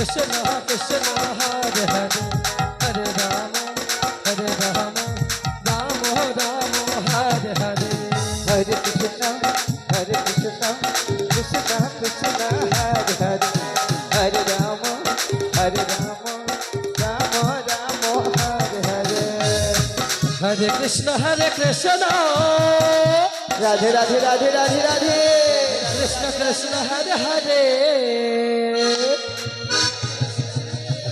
Krishna Krishna Hare Hare Hare Ram Hare Ram Ram Ram Hare Hare Hare Krishna Hare Krishna Krishna Krishna Hare Hare Hare Ram Hare Ram Ram Ram Hare Hare Hare Krishna Hare Krishna Radhe Radhe Radhe Radhe Radhe Krishna Krishna Hare Hare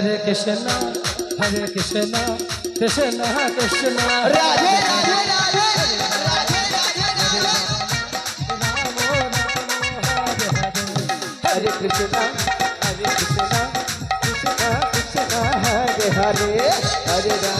Hare Krishna Hare Krishna Krishna Krishna. Radhe Radhe Radhe. Hare Krishna Hare Krishna Krishna Krishna, Hare Hare Hare Ram.